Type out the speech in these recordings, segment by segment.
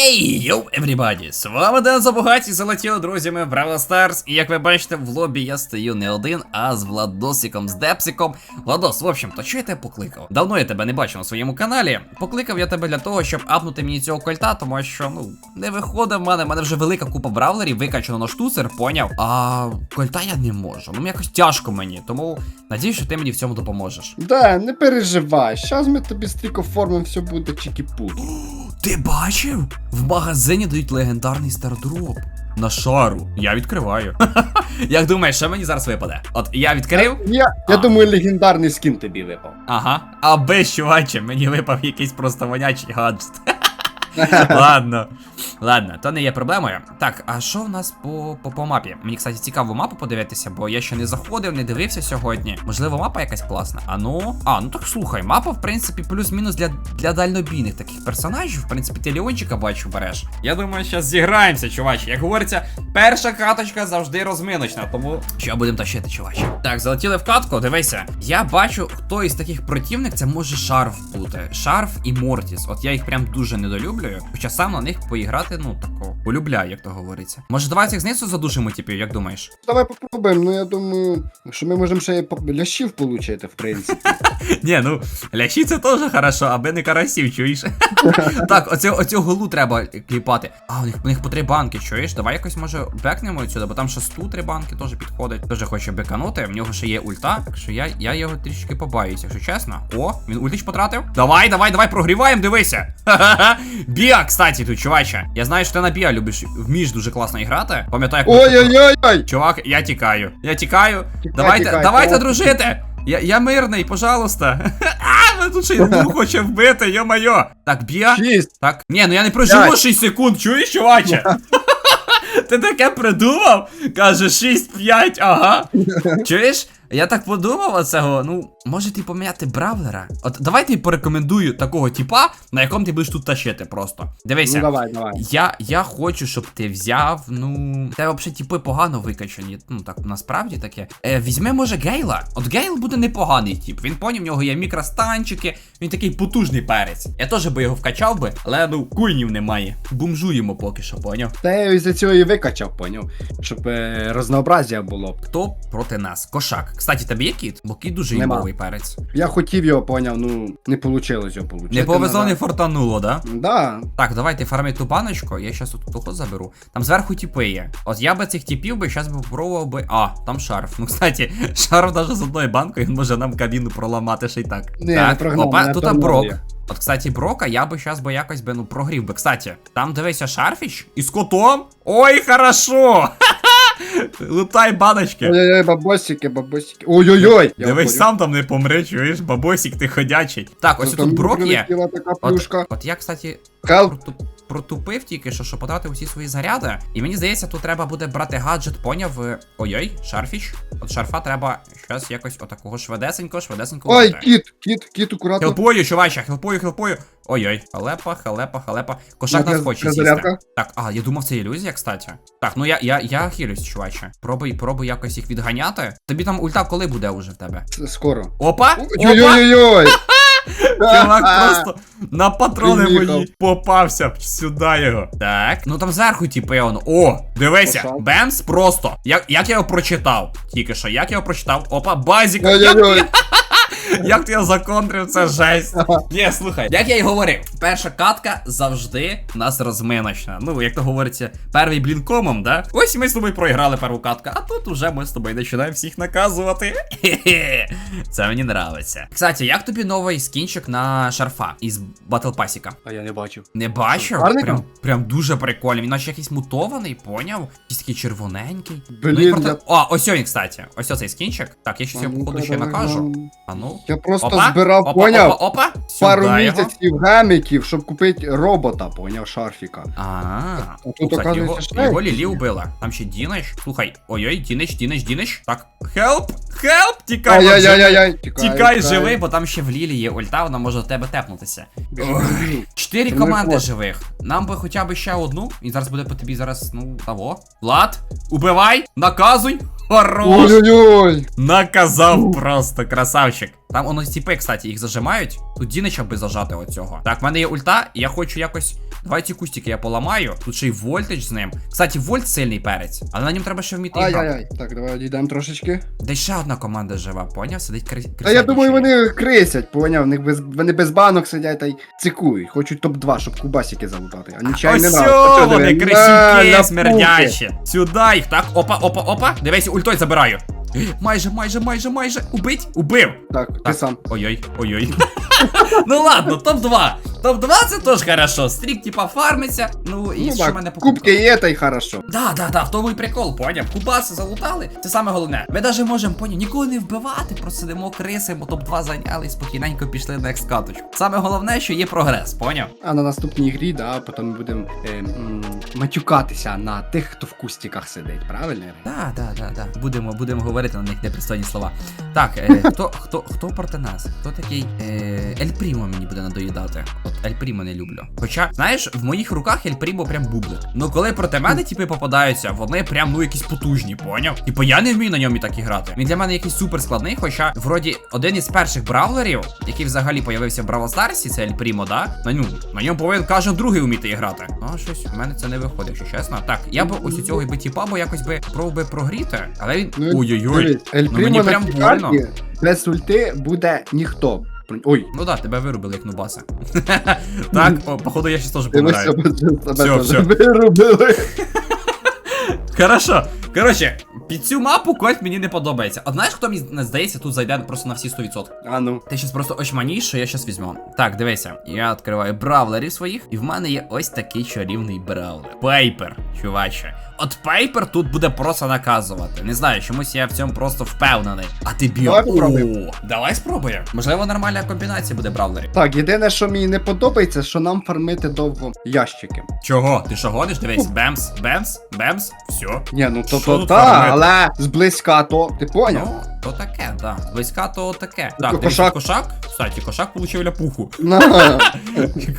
Ей, йоу, everybody! З вами Ден Забугаті, залетіли друзями в Бравл Старс. І як ви бачите, в лобі я стою не один, а з Владосиком, з Депсиком. Владос, в общем, то що я тебе покликав? Давно я тебе не бачив на своєму каналі. Покликав я тебе для того, щоб апнути мені цього кольта, тому що, ну, не виходить в мене. В мене вже велика купа бравлерів, викачано на штуцер, поняв. А кольта я не можу. Ну, якось тяжко мені, тому надіюсь, що ти мені в цьому допоможеш. Да, не переживай. Щас ми тобі стрік оформимо, все буде чікі-пут. Ти бачив? В магазині дають легендарний стардроп. На шару. Я відкриваю. Як думаєш, що мені зараз випаде? От я відкрив. Я, я думаю, легендарний скін тобі випав. Ага. Аби, чуваче, мені випав якийсь просто вонячий гаджет. Ладно. Ладно, то не є проблемою. Так, а що в нас по, по, по мапі? Мені, кстати, цікаво мапу подивитися, бо я ще не заходив, не дивився сьогодні. Можливо, мапа якась класна. А ну. А, ну так слухай, мапа, в принципі, плюс-мінус для, для дальнобійних таких персонажів. В принципі, ти Леончика бачу береш. Я думаю, зараз зіграємося, чувач. Як говориться, перша каточка завжди розминочна, тому що будемо тащити, чувач. Так, залетіли в катку, дивися. Я бачу, хто із таких противник це може шарф бути. Шарф і Мортіс. От я їх прям дуже недолюблюю. Хоча сам на них поіграти, ну тако, полюбляю, як то говориться. Може, давай цих знизу задушимо, типів, як думаєш? Давай попробуємо, ну я думаю, що ми можемо ще лящів получити, в принципі. Ні, ну лящі це теж хорошо, аби не карасів, чуєш? так, оцю, оцю голу треба кліпати. А, у них, у них по три банки, чуєш? Давай якось може бекнемо відсюди, бо там ще сту три банки теж підходить. Теж хоче беканути, в нього ще є ульта, так що я, я його трішки побаюся, якщо чесно. О, він ультич потратив. Давай, давай, давай, прогріваємо, дивися. Біа, кстати, тут, чуваче. Я знаю, що ти на біа любиш, вмієш дуже класно грати. Пам'ятаю, як Ой-ой-ой! Чувак, я тікаю. Я тікаю. Давайте, давайте дружити. Я, я мирний, пожалуйста. А, мене тут ще й двох хоче вбити, йо-майо. Так, б'я. Так. Ні, ну я не проживу 6 секунд, чуєш, чуваче? Ти таке придумав? Каже 6-5, ага. Чуєш? Я так подумав оцього, ну, може ти поміняти бравлера? От давай ти порекомендую такого типа, на якому ти будеш тут тащити просто. Дивися. Ну давай, давай. Я, я хочу, щоб ти взяв, ну. Тебе взагалі типи погано викачані. Ну так насправді таке. Е, візьми, може, Гейла. От Гейл буде непоганий тип. Він поняв, в нього є мікростанчики, він такий потужний перець. Я теж би його вкачав би, але ну куйнів немає. Бомжуємо поки що, поняв. Та я із-за цього і викачав, поняв, щоб е, разнообразія було. Хто проти нас? Кошак. Кстати, тебе є кіт? Бо кіт дуже Нема. імбовий перець. Я хотів його, поняв, ну не вийшло його получити. Не повезло, не фортануло, да? Да. Так, давайте фармити ту баночку, я щас тут того заберу. Там зверху тіпи є. От я би цих тіпів би щас би попробував би. А, там шарф. Ну, кстати, шарф навіть з одною банкою він може нам кабіну проламати ще й так. Не, так, не прогнав, опа, тут брок. я. От, кстати, брока я би щас би якось би ну прогрів би. Кстати, там дивися шарфіч із котом. Ой, хорошо! Лутай баночки. Ой-ой-ой, бабосики, бабосики. Ой-ой-ой! Дивись, сам там не помре, чуєш, бабосик, ти ходячий. Так, ось Там тут брок є. От, от я, кстати, Хелп. Протуп, протупив тільки що, що потратив усі свої заряди. І мені здається, тут треба буде брати гаджет, поняв. Ой-ой, шарфіч. От шарфа треба щось якось отакого швидесенько, швидесенько. Ой, кіт, кіт, кіт, акуратно. Хелпою, чувача, хелпою, хелпою. Ой-ой, халепа, халепа, халепа. Кошак нас хоче сісти. Так, а, я думав, це ілюзія, кстати. Так, ну я, я, я хилюсь, чуваче. Пробуй, пробуй якось їх відганяти. Тобі там ульта коли буде уже в тебе? Скоро. Опа! Ой-ой-ой! Чувак просто на патрони Приїхав. мої попався б сюди його. Так. Ну там зверху, типу, он. О, дивися, Пошов. Бемс просто. Як, як я його прочитав? Тільки що, як я його прочитав? Опа, базіка. Ой-ой-ой! Як ти його законтрив, це жесть. Ні, слухай, як я й говорив, перша катка завжди в нас розминочна. Ну, як то говориться, перший блінкомом, да? Ось ми з тобою проіграли першу катку, а тут уже ми з тобою починаємо всіх наказувати. Це мені нравиться. Кстати, як тобі новий скінчик на шарфа із Батл Пасіка? А я не бачив. Не бачив? Прям, прям дуже прикольний. Він наче якийсь мутований, поняв? Якийсь такий червоненький. Блін, ну, і проте... я- А, ось він, кстати. Ось цей скінчик. Так, я щось його походу ще накажу. А ну. Я просто Опа, збирав, опа, поняв? Опа, опа, Пару Сюди його. місяців геміків, щоб купити робота, поняв, шарфіка. А, А тут, кстати, його, його Лілі є. убила. Там ще Дінич. Слухай, ой-ой, Дінич, Дінич, Дінич. Так, хелп, хелп, тікай, бо живий. Ай-яй-яй-яй, тікай, Тікай живий, бо там ще в Лілі є ульта, вона може до тебе тепнутися. Чотири Це команди живих. Нам би хоча б ще одну. І зараз буде по тобі зараз, ну, того. Влад, убивай, наказуй. Хорош. Ой-ой-ой! Наказав просто, красавчик. Там воно ціпи, кстати, їх зажимають. Тут Дінича би зажати оцього. Так, в мене є ульта, і я хочу якось. Давай ці кустики я поламаю. Тут ще й вольтич з ним. Кстати, вольт сильний перець, але на ньому треба ще вміти грати. Ай-яй-яй. Так, давай одійдемо трошечки. Де ще одна команда жива, поняв? Сидить кри... Та я думаю, вони крисять, поняв? Них без, вони без банок сидять та й цикують. Хочуть топ-2, щоб кубасики залутати. А нічай не надо. вони крисюки смердячі. Сюди їх, так, опа, опа, опа. Дивись, ультой забираю. Майже, майже, майже, майже. Убить? Убив. Так, ти сам. Ой-ой, ой-ой. ну ладно, топ-2. Топ-2 це теж хорошо. Стрік, типа, фармиться. Ну і Ну що мене покупка. кубки є, та й хорошо. Да, да, да, в тому і прикол, поняв. Кубаси залутали, це саме головне. Ми навіть можемо, поняв, нікого не вбивати, просто сидимо крисимо, топ-2 зайняли і спокійненько пішли на екскаточку. Саме головне, що є прогрес, поняв? А на наступній грі, да, потім ми будемо е, матюкатися на тих, хто в кустиках сидить, правильно? Да, да, да, да. Будемо, будемо говорити на них непристойні слова. Так, е, хто, хто, хто проти нас? Хто такий? Е, Ель Прімо мені буде надоїдати. От Ель Прімо не люблю. Хоча, знаєш, в моїх руках Ель Прімо прям бублик. Ну коли проти мене типи попадаються, вони прям ну якісь потужні, поняв? Типу я не вмію на ньому і так і грати. Він для мене якийсь супер складний, хоча вроді один із перших бравлерів, який взагалі появився в Бравл Старсі, це Ель Прімо, да? На ньому, на ньому повинен кожен другий вміти грати. Ну, щось в мене це не виходить, якщо чесно. Так, я б ось у цього би тіпа, бо якось би пробував би прогріти, але він. Ну, Ой-ой-ой. Дивись, Ель Ну, мені на прям цій больно. без ульти буде ніхто. Ой, Ну да, тебе вирубили як нубаса. так, о, походу я щас теж дивися, помираю. все. Всьо, всьо. вирубили. Хорошо. Коротше, під цю мапу Кольт мені не подобається. А знаєш, хто мені здається, тут зайде просто на всі 100%? А ну. Ти щас просто очманіш, що я щас візьму. Так, дивися, я відкриваю бравлерів своїх, і в мене є ось такий чарівний бравлер. Пейпер, чуваче. От Пейпер тут буде просто наказувати. Не знаю, чомусь я в цьому просто впевнений. А ти біо. Давай Давай спробуємо. Можливо, нормальна комбінація буде бравлерів. Так, єдине, що мені не подобається, що нам фармити довго ящики. Чого? Ти що гониш? Дивись, бемс, бемс, бемс, все. Ні, ну то то та? Але зблизька то. Ти поняв? Ну, то таке, да. Близька то таке. Ну, Так, кошак. кошак. Кошак. Кстати, кошак получив ляпуху. На,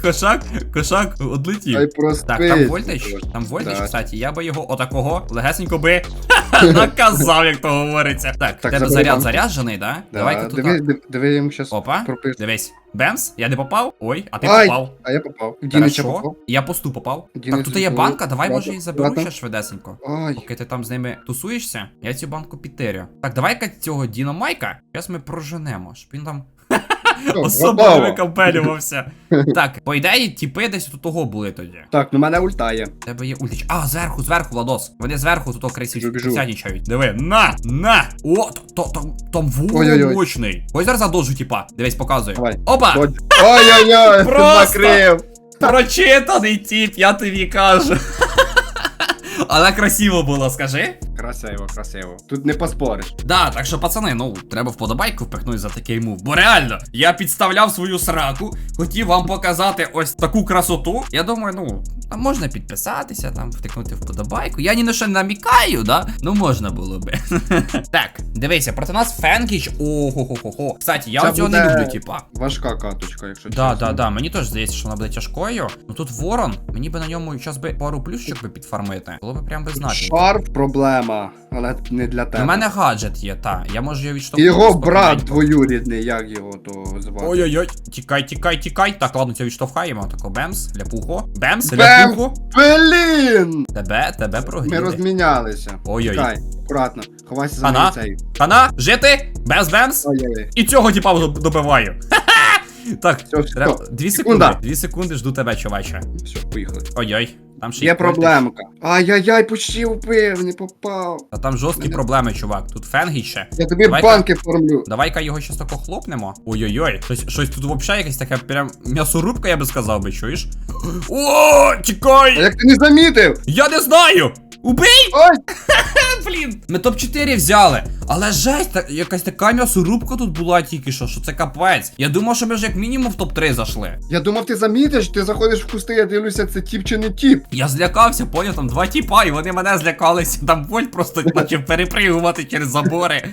Кошак, кошак одлетів. ай просто. Так, там вольтич, там вольтич, кстати, я би його отакого легесенько би наказав, як то говориться. Так, тебе заряд заряджений, да? Давай-ка тут. Диви, йому щас Опа, дивись. Бемс, я не попав? Ой, а ти Ай, попав. А я попав. Дінича Хорошо. попав. Я по сту попав. Дінич Так, тут є банка, давай може Ладно, її заберу ладно. ще швидесенько. Ай. Поки ти там з ними тусуєшся, я цю банку підтерю. Так, давай-ка цього Дінамайка. Зараз ми проженемо, щоб він там особо готово. не викампелювався. Так, по ідеї, тіпи десь тут того були тоді. Так, ну мене ульта є. Тебе є ультич. А, зверху, зверху, Владос. Вони зверху тут крисянічають. Диви, на! На! О, то, там, там Ой-ой-ой. мощний. Ось зараз задовжу, типа. Дивись, показую. Опа! Ой-ой-ой, накрив. Прочитаний тип, я тобі кажу. Але красиво було, скажи. Красиво, красиво. Тут не поспориш. Да, так що, пацани, ну, треба вподобайку впихнути за такий мув. Бо реально, я підставляв свою сраку, хотів вам показати ось таку красоту. Я думаю, ну, там можна підписатися, там втикнути вподобайку. Я ні на що не намікаю, да? Ну можна було би. так, дивися, проти нас Фенкіч. Ого-го-го-го. Кстати, я Це цього не буде люблю, типа. Важка каточка, якщо Да, чесно. да, да. Мені теж здається, що вона буде тяжкою. Ну тут ворон, мені би на ньому зараз би пару плюшечок би підфармити. Було би прям би знати. Шарп проблема, але не для тебе. У мене гаджет є, та. Я можу його відштовхнути. Його брат спокійненько. двоюрідний, як його то звати. Ой-ой-ой, тікай, тікай, тікай. Так, ладно, цього відштовхаємо. Тако бемс, ляпухо. Бемс, Бем! ляпухо. Блін! Тебе, тебе Ми прогріли. розмінялися. Ой-ой. Чекай, акуратно. Ховайся за Ана. цей. Хана, жити, бемс, бемс. Ой-ой. І цього типа добиваю. Так, Все, все. треба. Дві секунди. Секунда. Дві секунди жду тебе, чуваче. Все, поїхали. Ой-ой. Там ще Є проблемка. Ай-яй-яй, почти вбив, не попав. А там жорсткі Мене- проблеми, чувак. Тут фенгіч ще. Я тобі Давай-ка. банки формлю. Давай-ка його щас тако хлопнемо. Ой-ой-ой. Щось, щось тут взагалі якась така прям м'ясорубка, я би сказав би, чуєш? О, А чекай! як ти не замітив? Я не знаю! Убий! Ой! Блін! Ми топ-4 взяли. Але жесть, та, якась така м'ясорубка тут була тільки що, що це капець. Я думав, що ми ж як мінімум в топ-3 зайшли. Я думав, ти замітиш, ти заходиш в кусти, я дивлюся, це тіп чи не тіп. Я злякався, поняв, там два тіпа, і вони мене злякалися. Там вольт просто почав перепригувати через забори.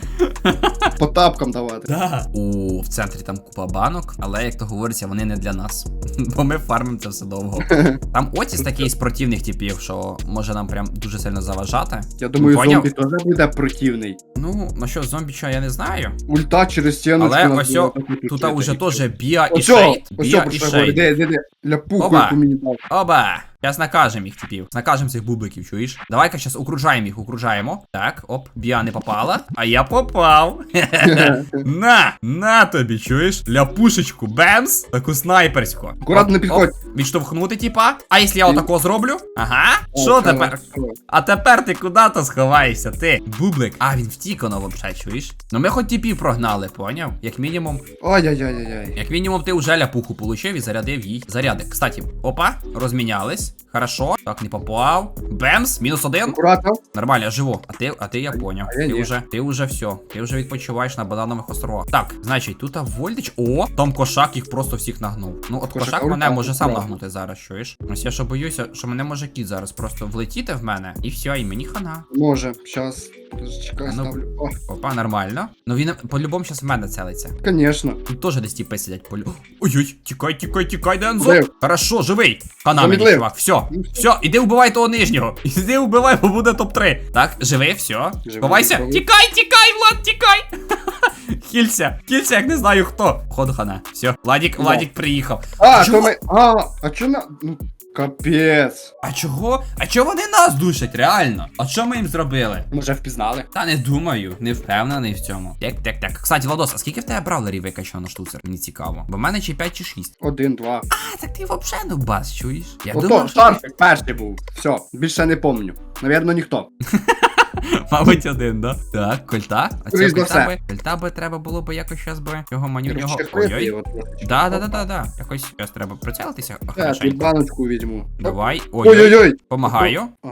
По тапкам давати. Да. О, в центрі там купа банок, але як то говориться, вони не для нас. Бо ми фармимо це все довго. Там Отіс такий з противних типів, що може нам прям дуже сильно заважати. Я думаю, зомбі теж буде противний. Ну, Ну, насчет зомбіча я не знаю. Ульта через стіночку. Але ось о, Тут уже теж Біа і Шейд. Біа і. Шейд. Де, де, де? Ля пуху, Оба. яку мені дав. Оба! Зараз накажем їх типів. Накажем цих бубликів, чуєш? Давай-ка зараз окружаємо їх, окружаємо. Так, оп, Біа не попала, а я попав. на, на тобі, чуєш? Ляпушечку, бемс, таку снайперську. Акуратно підходь. Відштовхнути, типа. А якщо я отако зроблю? Ага. Що тепер? А тепер ти куди-то сховаєшся, ти? Бублик. А, він втік, воно вообще, чуєш? Ну ми хоч тіпів прогнали, поняв? Як мінімум, Ой-ой-ой-ой. як мінімум, ти вже ляпуху получив і зарядив їй заряди. Кстати, опа, розмінялись. Peace. Хорошо. Так, не попав. Бемс, мінус один. Акуратно. Нормально, я живу. А ти, а ти я поняв. А я ти ні. вже, ти вже все. Ти вже відпочиваєш на бананових островах. Так, значить, тут Вольдич. О, там кошак їх просто всіх нагнув. Ну, от Кошак кошак мене може сам правда. нагнути зараз, чуєш? Ось я що боюся, що мене може кіт зараз просто влетіти в мене, і все, і мені хана. Може, щас. Чекай, А ну. ставлю. О, Опа, нормально. Ну він по-любому зараз в мене целиться. конечно. Тут теж десь тіпи сидять полю. Ой-ой, тікай, тікай, тікай, Дензо. Хорошо, живий. Хана мені, Замідлив. чувак. Все, все, іди вбивай того нижнього. Іди вбивай, бо буде топ-3. Так, живи, все. Живий, Ховайся. живий. Тікай, тікай, Влад, тікай. Хілься, хілься, як не знаю хто. Ходу хана. Все, Владік. Владік приїхав. А, Чому? то ми. А, а чо на. Ну, капець. А чого? А чого вони нас душать, реально? А що ми їм зробили? Може впізнали? Та не думаю, не впевнений в цьому. Так, так, так. Кстати, Владос, а скільки в тебе бравлерів викачано на штуцер? Мені цікаво. Бо в мене чи 5 чи 6. Один, два. А, так ти взагалі ну бас, чуєш? Я Ото, думав, що ти, Шарфик перший був. Все, більше не помню. Навірно, ніхто. мабуть, один, да? Так, кольта. А Скоріш цього за кольта все. би, кольта би треба було би якось щас би його манюнього. Розчехлити Ой-ой. його. Да, да, да, да, да. Якось щас треба прицелитися. Так, хорошенько. тут баночку візьму. Давай. Ой-ой. Ой-ой-ой. Помагаю. О.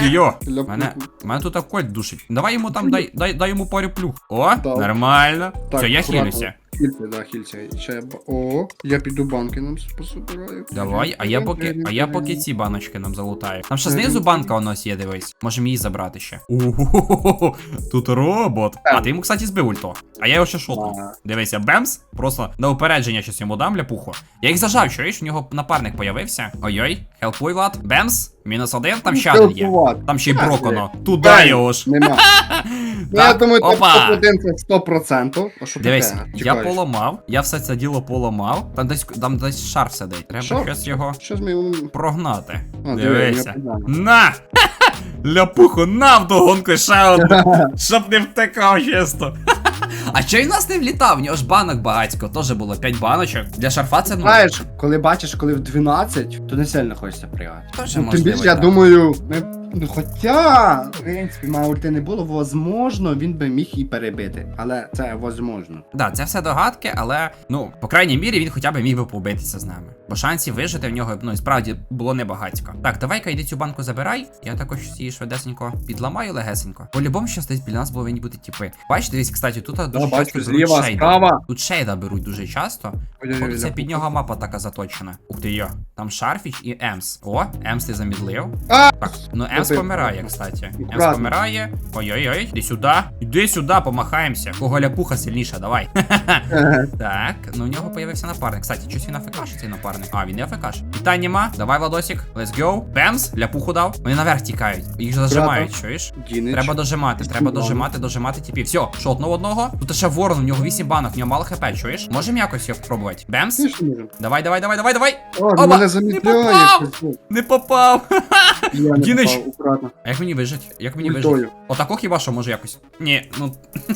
Йо. Мене, мене тут кольт душить. Давай йому там, дай, дай, дай йому пару плюх. О, нормально. Так, Все, я акуратно. хилюся. Хільця, да, хільця. Ще я... ба- О, я піду банки нам пособираю. Давай, а я поки, а я поки ці баночки нам залутаю. Там ще знизу банка у нас є, дивись. Можемо її забрати ще. Ого, тут робот. А ти йому, кстати, збив ульто. А я його ще шотнув. А. Дивися, бемс. Просто на упередження щось йому дам ляпуху. Я їх зажав, чуєш, у нього напарник появився. Ой-ой, хелпуй, Влад. Бемс. Мінус один, там ще один є. Хелпувати. Там ще й броконо. Туди Дай. його ж. Нема. Я думаю, топ-1 це 100%. А Дивись, я поламав, я все це діло поламав. Там десь там десь шар сидить. Треба щось його прогнати. Дивися. На! Ляпуху, на вдогонку ще одну, щоб не втекав чисто. А чого у нас не влітав? У нього ж банок багатько, теж було 5 баночок. Для шарфа це ну. Знаєш, коли бачиш, коли в 12, то не сильно хочеться пригати. Теж Ну, тим більше, я думаю, ми, ну хоча, в принципі, маульти не було, возможно, він би міг і перебити. Але це возможно. Да, це все догадки, але ну, по крайній мірі, він хоча б міг би побитися з нами. Бо шансів вижити в нього, ну і справді було небагатько. Так, давай-ка йди цю банку забирай. Я також її швидесенько підламаю легесенько. По-любому, що десь біля нас повинні бути тіпи. Бачите, дивись, кстати, тут дуже Да, часто бачу, беруть зліва, шейда. справа. Тут шейда беруть дуже часто. Ой-ой-ой, Поки це під нього мапа така заточена. Ух ти йо. Там Шарфіч і Емс. О, Емс ти замідлив. А! Так, ну Емс Добив. помирає, кстати. Аккуратно. помирає. Ой-ой-ой, іди сюди. Іди сюди, помахаємося. Кого ляпуха сильніша, давай. Так, ну у нього появився напарник. Кстати, щось він АФК, цей напарник. А, він не АФК. Питань нема. Давай, Владосик, let's go. Бемс, ляпуху дав. Вони наверх тікають. Їх зажимають, чуєш? Треба дожимати, треба дожимати, дожимати типів. Все, шотнув одного. Тут ще ворон, у нього 8 банок, в нього мало хп, чуєш? Можемо якось його спробувати. Бемс? Давай, давай, давай, давай, давай. О, мене не попав! щось. Не попав. Я не Дінич. попав, акуратно. А як мені вижить? Як мені вижить? Ультою. Отако хіба що може якось? Ні, ну.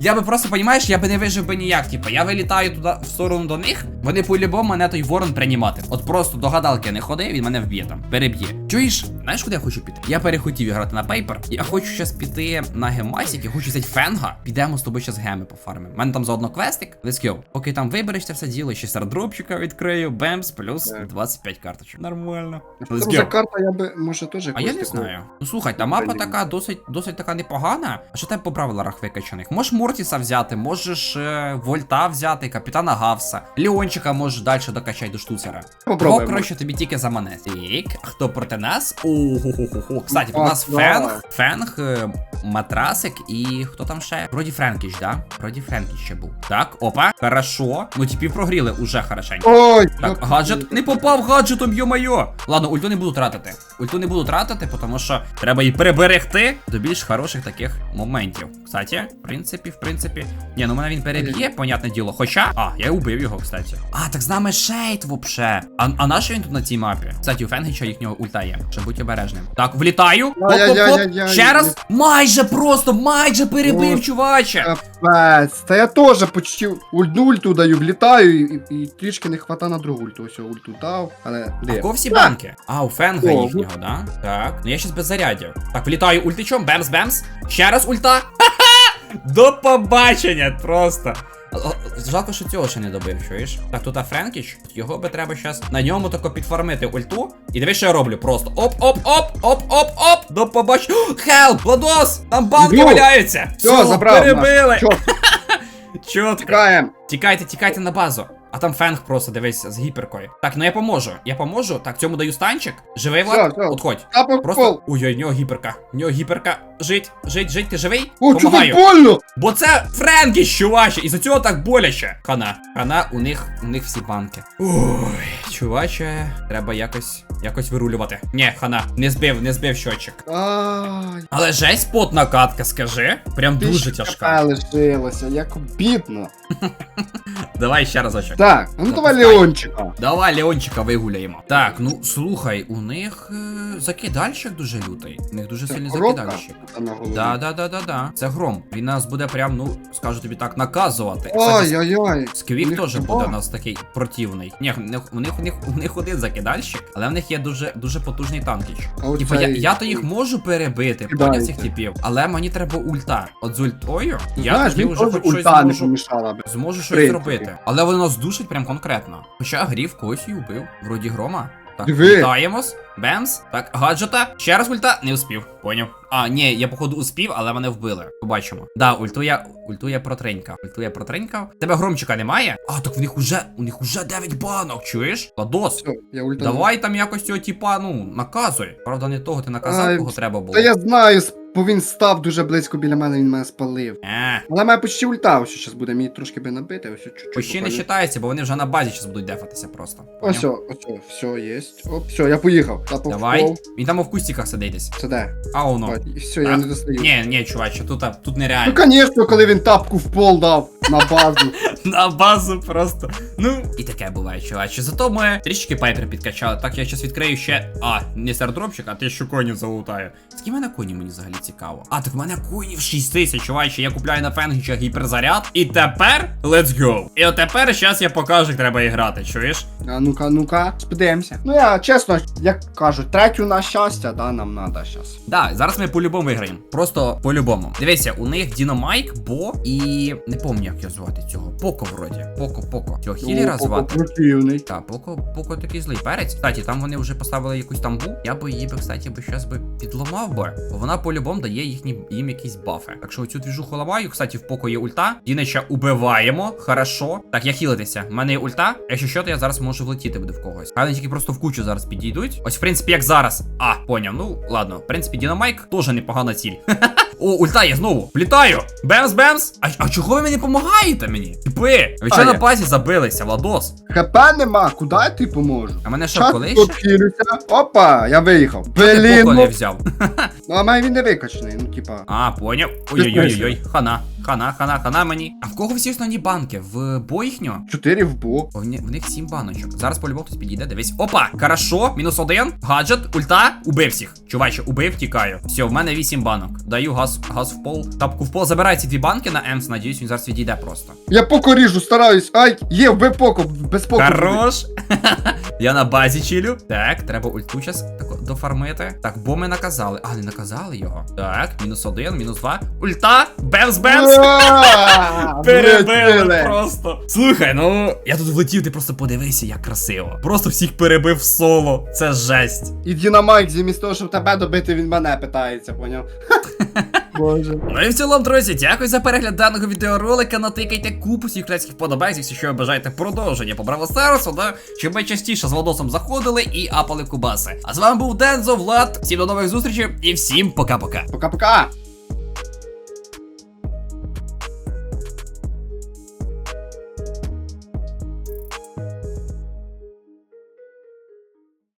Я би просто, понімаєш, я би не вижив би ніяк. Типа, я вилітаю туди в сторону до них, вони по-любому мене той ворон приймати. От просто до гадалки не ходи, він мене вб'є там, переб'є. Чуєш? Знаєш, куди я хочу піти? Я перехотів грати на пейпер. Я хочу зараз піти на гемасік, я хочу взяти фенга. Підемо з тобою зараз геми пофармимо. У мене там заодно квестик. Let's go. Поки там вибереш це все діло, ще стардропчика відкрию, бемс, плюс 25 карточок. Нормально. Let's go. за карта, я би, може, теж А я не знаю. Ну слухай, та мапа така досить, досить така непогана. А що тебе по правилах викачаних? Можеш Мортіса взяти, можеш е, Вольта взяти, капітана Гавса. Леончика можеш далі докачати до штуцера. Попробуємо. коротше, тобі тільки замане. Так, а хто проти нас? Ого-го-го. Кстати, у нас. Фенг, Фенг, е, Матрасик і хто там ще? Вроді Френкіч, да? Вроді Френкіч ще був. Так, опа, хорошо. Ну, типів прогріли уже хорошенько. Ой, Так, гаджет не попав гаджетом, йо-майо. Ладно, ульту не буду тратити. Ульту не буду тратити, тому що треба її переберегти до більш хороших таких моментів. Кстати, в принципі, в принципі. Ні, ну мене він переб'є, понятне діло. Хоча. А, я убив його, кстати. А, так з нами шейт вообще. А, а на він тут на цій мапі? Кстати, у Фенгіча їхнього ульта є. Щоб будь обережним. Так, влітаю. Ай-яй-яй-яй-яй. Ще раз. Майже просто, майже перебив, О, чуваче. Капець. Та я теж почти ульду ульту даю, влітаю і, і трішки не хвата на другу ульту. Ось ульту дав, але А в кого всі банки? А, у Фенга О, їхнього, да? Так. Ну я щас без зарядів. Так, влітаю ультичом, бемс, бемс. Ще раз ульта. Ха-ха! До побачення просто. Жалко, що цього ще не добив, чуєш? Так, тут а Френкіч, його би треба щас на ньому тако підфармити ульту. І дивись, що я роблю. Просто оп-оп-оп, оп-оп-оп. До побачення. Хелп, Владос! Там банки валяються! Все, забрав. перебили! Чо, Чотко. тікаємо. Тікайте, тікайте на базу. А там фенг просто дивись з гіперкою. Так, ну я поможу. Я поможу. Так, цьому даю станчик. Живий Все, Влад? все. Отходь. Тапок Просто. Ой-ой, в нього гіперка. В нього гіперка. Жить, жить, жить, ти живий? О, чого Помагаю. больно? Бо це Френкі, чуваче, і за цього так боляче. Хана. Хана, у них, у них всі банки. Ой, чуваче, треба якось, якось вирулювати. Ні, хана, не збив, не збив щочик. Але жесть потна катка, скажи. Прям дуже тяжка. КП лишилося, як обідно. Давай ще разочок. Так, ну давай. Леончика. Давай Леончика вигуляємо. Так, ну слухай, у них е, закидальщик дуже лютий. У них дуже сильний закидальщик. Да, да, да, да, да. Це гром. Він нас буде прям, ну, скажу тобі так, наказувати. Ай-яй-яй. Сквік теж буде у нас такий противний. Ні, у них, у них, них, у них один закидальщик, але в них є дуже, дуже потужний танкіч. Типу, я, я то їх можу перебити, поняв цих типів, але мені треба ульта. От з ультою я Знаєш, тоді вже хоч щось не зможу. Зможу щось принципі. зробити. Але вони нас душать прям конкретно. Хоча грів когось і убив. Вроді грома. Так, вітаємось. Бемс. Так, гаджета. Ще раз ульта. Не успів. Поняв. А, ні, я походу успів, але мене вбили. Побачимо. Да, ульту я, ульту я протренькав. Ульту я протренькав. Тебе громчика немає? А, так в них уже, у них уже 9 банок, чуєш? Ладос. Все, я ульта. Давай там якось цього типа, ну, наказуй. Правда, не того ти наказав, Ай, кого треба було. Та я знаю, бо він став дуже близько біля мене, він мене спалив. Е. Але мене почти ульта ось зараз буде, мені трошки би набити, ось чуть-чуть. Почти не буквально. вважається, бо вони вже на базі зараз будуть дефатися просто. Ось, Поняв? ось, все, є. Оп, все, я поїхав. Тапок Давай. пол. Він там у кустиках сидить десь. Це де? А воно. І все, я не достаю. Ні, ні, чуваче, тут, а, тут Ну, нереально. звісно, коли він тапку в пол дав на базу. На базу просто. Ну, і таке буває, чуваче. Зато ми трішки пайпер підкачали. Так, я зараз відкрию ще. А, не стардропчик, а ти ще конів залутаю. Скільки в мене конів мені взагалі цікаво. А, так в мене конів 6 тисяч, чуваче. Я купляю на фенгічах гіперзаряд. І тепер let's go. І от тепер зараз я покажу, як треба і грати, чуєш? А ну-ка, ну-ка, сподивимося. Ну я чесно, як кажуть, третю на щастя, да, нам треба щас. Да, зараз ми по-любому виграємо. Просто по-любому. Дивіться, у них Дінамайк, Бо і. Не пам'ятаю, як його звати цього. Поко вроді. Поко, Поко. Цього хілера звати. Противний. Так, Поко, Поко такий злий перець. Кстати, там вони вже поставили якусь тамбу. Я би її би, кстати, би щас би підламав би. Вона по-любому дає їхні, їм якісь бафи. Так що оцю двіжуху ламаю. Кстати, в Поко є ульта. Дінича убиваємо. Хорошо. Так, я хілитися. У мене є ульта. Якщо що, то я зараз можу влетіти буде в когось. Хай вони тільки просто в кучу зараз підійдуть. Ось, в принципі, як зараз. А, поняв. Ну, ладно. В принципі, Дінамайк теж непогана ціль. О, ульта є знову. Влітаю. Бемс, бемс. А, а чого ви мені допомагаєте мені? Типи, ви що на я. базі забилися, Владос? ХП нема, куди я ти поможу? А мене що, колись? коли. Опа, я виїхав. Блін, не ну, взяв. ну а мене він не викачений, ну типа. А, поняв. Ой-ой-ой, хана, хана, хана, хана мені. А в кого всі основні банки? В бо їхнього? Чотири в. Бо В, в них сім баночок. Зараз по-любому хтось підійде, дивись. Опа! Хорошо, мінус один. Гаджет, ульта, убив всіх. Чуваче, убив, тікаю. Все, в мене вісім банок. Даю газ, газ в пол. Тапку в пол. Забирай ці дві банки на Емс, надіюсь, він зараз відійде просто. Я поко ріжу, стараюсь. Ай, є, вбив поко, без поко. Хорош. Я на базі чилю. Так, треба ульту час дофармити. Так, бо ми наказали. А, не наказали його. Так, мінус один, мінус два. Ульта! Бемс, бемс! Перебили просто. Слухай, ну я тут влетів, ти просто подивися, як красиво. Просто всіх перебив соло. Це жесть. І Дінамайк, замість того, щоб тебе добити, він мене питається, поняв? Боже. Ну і в цілому, друзі, дякую за перегляд даного відеоролика. Натикайте купу всіх клятських вподобайок, якщо ви бажаєте продовження по Браво Старосу, да? щоб ми частіше з Владосом заходили і апали кубаси. А з вами був Дензо, Влад. Всім до нових зустрічей і всім пока-пока. Пока-пока!